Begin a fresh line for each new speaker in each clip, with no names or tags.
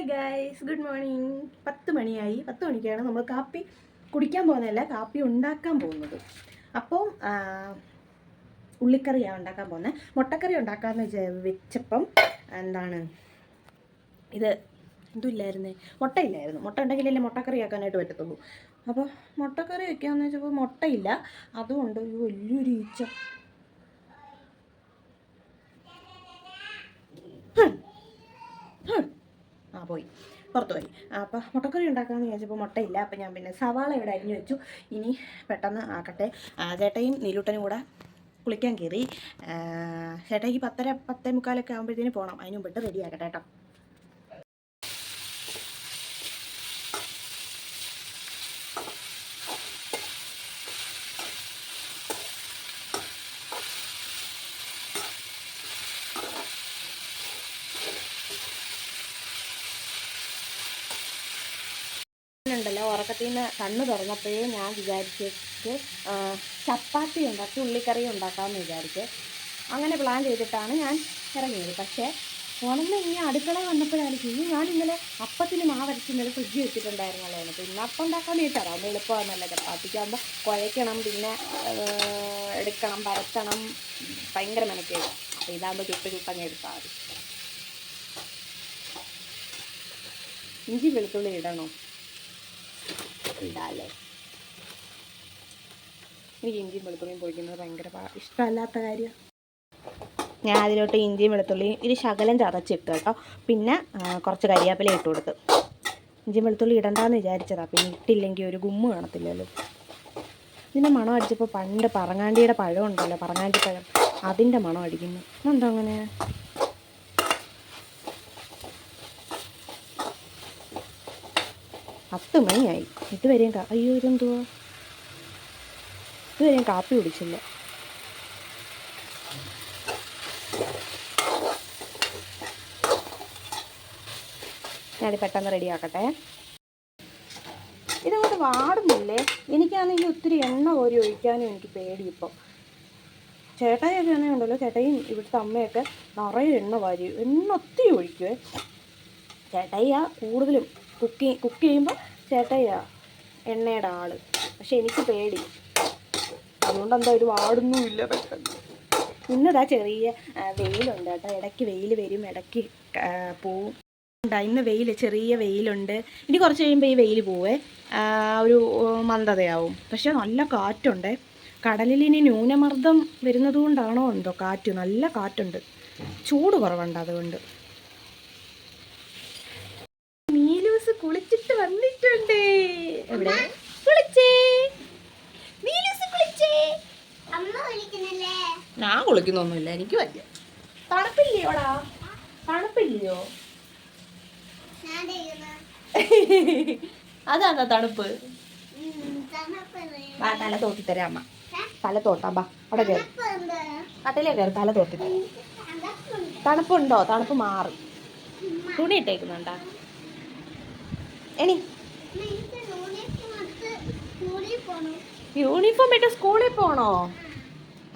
Hi guys good morning പത്ത് മണിയായി. പത്ത് മണിക്കാണ് നമ്മൾ കാപ്പി കുടിക്കാൻ പോകുന്നതല്ല കാപ്പി ഉണ്ടാക്കാൻ പോകുന്നത്. അപ്പോൾ ഉള്ളിക്കറിയാണ് ഉണ്ടാക്കാൻ പോകുന്നത് മുട്ടക്കറി ഉണ്ടാക്കാമെന്ന് വെച്ച വെച്ചപ്പം എന്താണ് ഇത് എന്തുമില്ലായിരുന്നേ മുട്ടയില്ലായിരുന്നു. മുട്ട ഉണ്ടെങ്കിലല്ലേ മുട്ടക്കറി ആക്കാനായിട്ട് പറ്റത്തുള്ളൂ. അപ്പോൾ മുട്ടക്കറി വെക്കാമെന്ന് വെച്ചപ്പോൾ മുട്ടയില്ല. അതുകൊണ്ട് ഒരു വലിയൊരു ഈച്ച പോയി. പുറത്ത് പോയി. അപ്പോൾ മുട്ടക്കറി ഉണ്ടാക്കാമെന്ന് വിചാരിച്ചപ്പോൾ മുട്ടയില്ല. അപ്പോൾ ഞാൻ പിന്നെ സവാള ഇവിടെ അരിഞ്ഞു വെച്ചു. ഇനി പെട്ടെന്ന് ആക്കട്ടെ. ചേട്ടയും നീലൂട്ടനും കൂടെ കുളിക്കാൻ കയറി. ചേട്ടയ്ക്ക് പത്തര പത്തേ മുക്കാലൊക്കെ ആകുമ്പോഴത്തേന് പോകണം അതിന് മുമ്പിട്ട് റെഡി ആക്കട്ടെ കേട്ടോ ഉണ്ടല്ലോ ഉറക്കത്തിൽ നിന്ന് കണ്ണ് തുറന്നപ്പോഴേ ഞാൻ വിചാരിച്ചിട്ട് ചപ്പാത്തി ഉണ്ടാക്കി ഉള്ളിക്കറി ഉണ്ടാക്കാമെന്ന് വിചാരിച്ച്. അങ്ങനെ പ്ലാൻ ചെയ്തിട്ടാണ് ഞാൻ ഇറങ്ങിയത്. പക്ഷേ ഉണങ്ങി ഇനി അടുക്കള വന്നപ്പോഴാണ് ഇനി ഞാൻ ഇന്നലെ അപ്പത്തിന് മാവരച്ച് ഇന്നലെ ഫ്രിഡ്ജ് വെച്ചിട്ടുണ്ടായിരുന്നല്ലോ എനിക്ക് ഇന്ന് അപ്പം ഉണ്ടാക്കാൻ വേണ്ടിയിട്ട് അന്ന് എളുപ്പമാണല്ലോ ചപ്പാത്തിക്കാകുമ്പോൾ കുഴയ്ക്കണം പിന്നെ എടുക്കണം പരത്തണം ഭയങ്കര മെനക്കേട്. അപ്പോൾ ഇതാകുമ്പോൾ ചുട്ട് ചുട്ടങ്ങ് എടുത്താൽ മതി. ഇഞ്ചി വെളുത്തുള്ളി ഇടണോ? ഇടാല്ലേ എനിക്ക് ഇഞ്ചിയും വെളുത്തുള്ളിയും പൊടിക്കുന്നത് ഭയങ്കര ഇഷ്ടമല്ലാത്ത കാര്യം ഞാൻ അതിലോട്ട് ഇഞ്ചിയും വെളുത്തുള്ളിയും ഇത് ശകലം ചതച്ചിട്ട് കേട്ടോ. പിന്നെ കുറച്ച് കരിയാപ്പില ഇട്ട് കൊടുത്ത്. ഇഞ്ചിയും വെളുത്തുള്ളി ഇടണ്ടെന്ന് വിചാരിച്ചതാ. പിന്നെ ഇട്ടില്ലെങ്കിൽ ഒരു ഗുമ്മ് കാണത്തില്ലല്ലോ. ഇതിന്റെ മണം അടിച്ചപ്പോൾ പണ്ട് പറങ്ങാണ്ടിയുടെ പഴം ഉണ്ടല്ലോ. പറങ്ങാണ്ടി പഴം അതിന്റെ മണം അടിക്കുന്നു. എന്താ അങ്ങനെ? പത്ത് മണിയായി. ഇതുവരെയും അയ്യോ ഇതെന്തുവാ? ഇതുവരെയും കാപ്പി കുടിച്ചില്ല. ഞാനത് പെട്ടെന്ന് റെഡിയാക്കട്ടെ ഇതങ്ങോട്ട് വാടുന്നില്ലേ? എനിക്കാണെങ്കിൽ ഒത്തിരി എണ്ണ കോരി ഒഴിക്കാനും എനിക്ക് പേടി ഇപ്പോൾ ചേട്ടായൊക്കെ ആണെങ്കിൽ ഉണ്ടല്ലോ ചേട്ടായും ഇവിടുത്തെ അമ്മയൊക്കെ നിറയെ എണ്ണ വാരി എണ്ണ ഒത്തിരി ഒഴിക്കുവേ. ചേട്ടയ്യ കൂടുതലും കുക്ക് കുക്ക് ചെയ്യുമ്പോൾ ചേട്ടായിയാ എണ്ണയുടെ ആൾ. പക്ഷെ എനിക്ക് പേടി. അതുകൊണ്ട് എന്താ ഒരു വാടൊന്നുമില്ല പെട്ടെന്ന് ഇന്നതാ ചെറിയ വെയിലുണ്ട് കേട്ടോ. ഇടയ്ക്ക് വെയിൽ വരും ഇടയ്ക്ക് പോവും. ഇന്ന് വെയിൽ ചെറിയ വെയിലുണ്ട്. ഇനി കുറച്ച് കഴിയുമ്പോൾ ഈ വെയിൽ പോവേ. ഒരു മന്ദതയാവും. പക്ഷെ നല്ല കാറ്റുണ്ട്. കടലിൽ ഇനി ന്യൂനമർദ്ദം വരുന്നത് കൊണ്ടാണോ എന്തോ കാറ്റ്. നല്ല കാറ്റുണ്ട്. ചൂട് കുറവുണ്ട് അതുകൊണ്ട്. എവിടെ കുളിച്ചേ. കുളിച്ചേ.
അമ്മ വിളിക്കുന്നില്ലേ
ഞാൻ കുളിക്കുന്നൊന്നുമില്ല എനിക്ക് വയ്യ തണുപ്പില്ലയോടാ തണുപ്പില്ലയോ? അതാണോ തണുപ്പ്? വാ തല തോത്തി തരാം അമ്മ തല തോട്ടാ ബാ അവിടെ കയറി കട്ടിലേ കയറി തല തോത്തി തരാം
തണുപ്പുണ്ടോ?
തണുപ്പ് മാറും. തുണി ഇട്ടേക്കുന്നുണ്ടാ? എണി
എനിക്ക് യൂണിഫോം എടുത്ത് സ്കൂളിൽ പോകണം
യൂണിഫോം ഇട്ട് സ്കൂളിൽ പോണോ?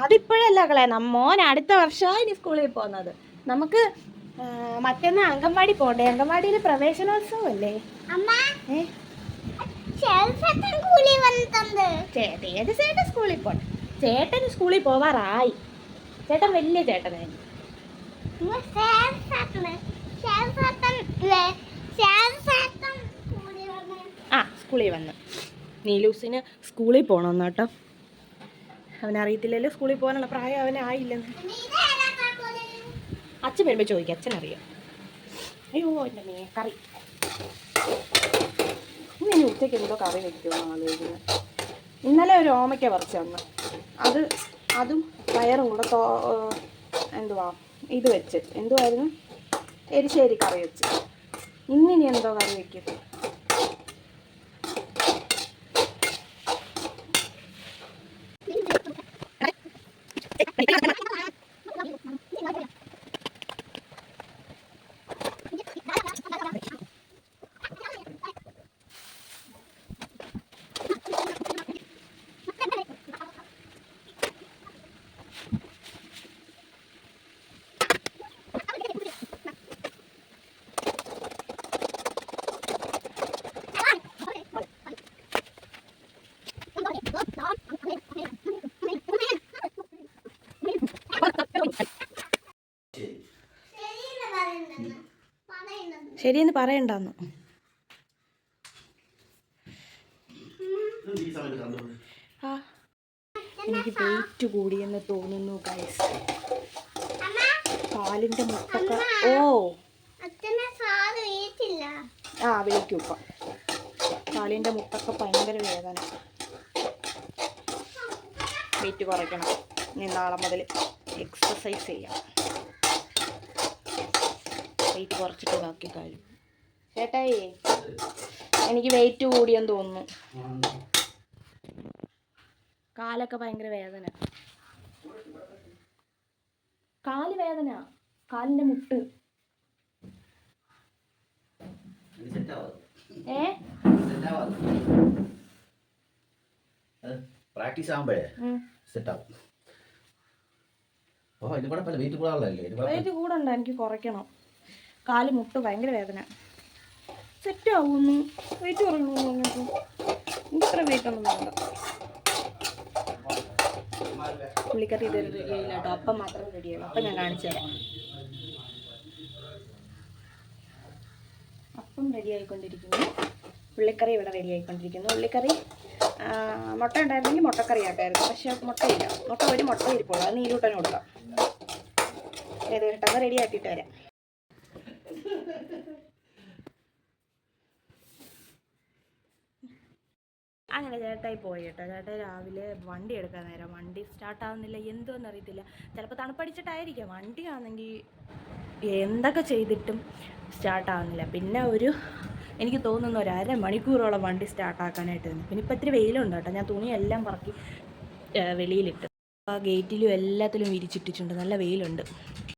അതിപ്പോഴല്ല കളെ മോൻ അടുത്ത വർഷമാണ് ഇനി സ്കൂളിൽ പോകുന്നത്. നമുക്ക് മറ്റന്നാ അംഗൻവാടി പോണ്ടേ? അംഗൻവാടിയിൽ പ്രവേശനോത്സവം അല്ലേ?
ചേട്ടൻ
സ്കൂളിൽ പോട്ടെ ചേട്ടൻ സ്കൂളിൽ പോവാറായി. ചേട്ടൻ വലിയ ചേട്ടനായി.
കൂലി വന്ന്.
ആ സ്കൂളിൽ വന്ന്. നീലൂസിന് സ്കൂളിൽ പോകണം കേട്ടോ അവനറിയത്തില്ലല്ലോ സ്കൂളിൽ പോകാനുള്ള പ്രായം അവനായില്ലെന്ന്. അച്ഛൻ വരുമ്പോൾ ചോദിക്കും അച്ഛനറിയാം? അയ്യോ എന്റെ മേ കറി. ഇന്ന് ഇനി ഉച്ചയ്ക്ക് എന്തോ കറി വെക്കുമെന്ന് ആലോചിക്കുന്നത് ഇന്നലെ ഒരു ഓമയ്ക്ക പറിച്ചു അത് അതും പയറും കൂടെ തോ എന്തുവാ ഇത് വെച്ച്. എന്തുവായിരുന്നു? എരിശ്ശേരി കറി വെച്ച്. ഇന്നിനി എന്തോ കറി വെക്കും? ശരിയെന്ന് പറയണ്ടെന്ന്.
ഈ സമയത്ത് കണ്ടു.
ആ എനിക്ക് വെയിറ്റ് കൂടിയെന്ന് തോന്നുന്നു ഗൈസ്
അമ്മ
കാലിന്റെ മുട്ടൊക്കെ ഓ ആ വിളിക്കും ഇപ്പം കാലിന്റെ മുട്ടൊക്കെ ഭയങ്കര വേദന. വെയിറ്റ് കുറയ്ക്കണം. ഇനി നാളെ മുതൽ എക്സസൈസ് ചെയ്യാം. വെയിറ്റ് കുറച്ചിട്ട് ബാക്കി കാര്യം. ചേട്ടായി എനിക്ക് വെയിറ്റ് കൂടിയെന്ന് തോന്നുന്നു. കാലൊക്കെ ഭയങ്കര വേദന. കാൽ വേദന. കാലിന്റെ മുട്ട്. ഏ?
പ്രാക്ടീസ് ആകുമ്പോഴേ
ഉം.
സെറ്റ് ആവും. ഓ ഇത് കൂടെ വെയിറ്റ് ഇത്
വെയിറ്റ് കൂടണ്ട എനിക്ക് കുറയ്ക്കണം. കാൽ മുട്ട് ഭയങ്കര വേദന. സെറ്റ് ആവുന്നു വെയിറ്റ് കുറഞ്ഞു പറഞ്ഞപ്പോൾ എനിക്ക് ഇത്ര വെയിറ്റ് ഒന്നും വേണ്ട. പുള്ളിക്കറി ഇതൊരു റെഡി ആയില്ല കേട്ടോ അപ്പം മാത്രം ആയുള്ളൂ. അപ്പം ഞാൻ കാണിച്ചു തരാം. അപ്പം റെഡി ആയിക്കൊണ്ടിരിക്കുന്നു. ഉള്ളിക്കറി ഇവിടെ റെഡി ആയിക്കൊണ്ടിരിക്കുന്നു. ഉള്ളിക്കറി മുട്ട ഉണ്ടായിരുന്നെങ്കിൽ മുട്ടക്കറി ആട്ടായിരുന്നു പക്ഷെ മുട്ടയില്ല. മുട്ട ഒരു മുട്ട ഇരിപ്പുള്ളൂ. അത് നീരൂട്ടനെ കൊടുക്കാം ഏത് കിട്ടുമ്പോൾ റെഡി ആക്കിയിട്ട് വരാം. അങ്ങനെ ചേട്ടായി പോയി കേട്ടോ. രാവിലെ വണ്ടി എടുക്കാൻ നേരം. വണ്ടി സ്റ്റാർട്ട് ആവുന്നില്ല. എന്തോന്ന് അറിയത്തില്ല. ചിലപ്പോൾ തണുപ്പടിച്ചിട്ടായിരിക്കാം. വണ്ടിയാണെങ്കിൽ എന്തൊക്കെ ചെയ്തിട്ടും സ്റ്റാർട്ട് ആവുന്നില്ല. പിന്നെ ഒരു എനിക്ക് തോന്നുന്നു ഒരു അര മണിക്കൂറോളം വണ്ടി സ്റ്റാർട്ട് ആക്കാനായിട്ട് നിന്ന്. പിന്നെ ഇപ്പം ഇത്തിരി വെയിലുണ്ട് കേട്ടോ. ഞാൻ തുണിയെല്ലാം പറക്കി വെളിയിലിട്ട്. ആ ഗേറ്റിലും എല്ലാത്തിലും വിരിച്ചിട്ടിട്ടുണ്ട്. നല്ല വെയിലുണ്ട്.